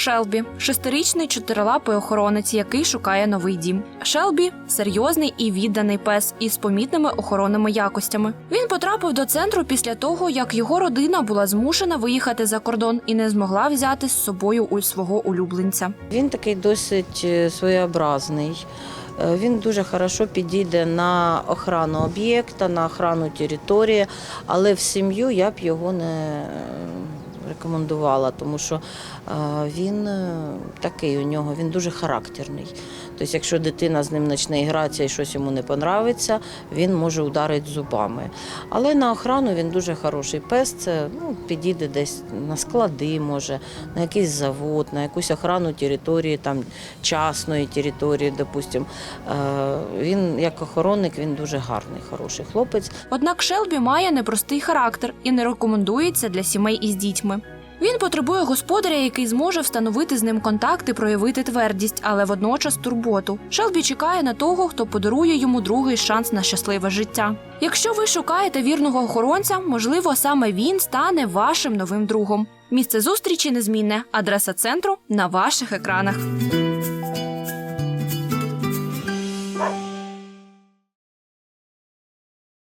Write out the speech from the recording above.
Шелбі шестирічний чотирилапий охоронець, який шукає новий дім. Шелбі серйозний і відданий пес із помітними охоронними якостями. Він потрапив до центру після того, як його родина була змушена виїхати за кордон і не змогла взяти з собою у свого улюбленця. Він такий досить е, своєобразний. Е, Він дуже хорошо підійде на охрану об'єкта, на охрану території, але в сім'ю я б його не рекомендувала, тому що е, він е, такий у нього, він дуже характерний. Тобто, якщо дитина з ним почне гратися і щось йому не подобається, він може ударити зубами. Але на охрану він дуже хороший пес. Це ну, підійде десь на склади, може, на якийсь завод, на якусь охрану території, там частної території, допустимо. Е, Він як охоронник, він дуже гарний, хороший хлопець. Однак Шелбі має непростий характер і не рекомендується для сімей із дітьми. Він потребує господаря, який зможе встановити з ним контакт і проявити твердість, але водночас турботу. Шелбі чекає на того, хто подарує йому другий шанс на щасливе життя. Якщо ви шукаєте вірного охоронця, можливо, саме він стане вашим новим другом. Місце зустрічі незмінне, адреса центру на ваших екранах.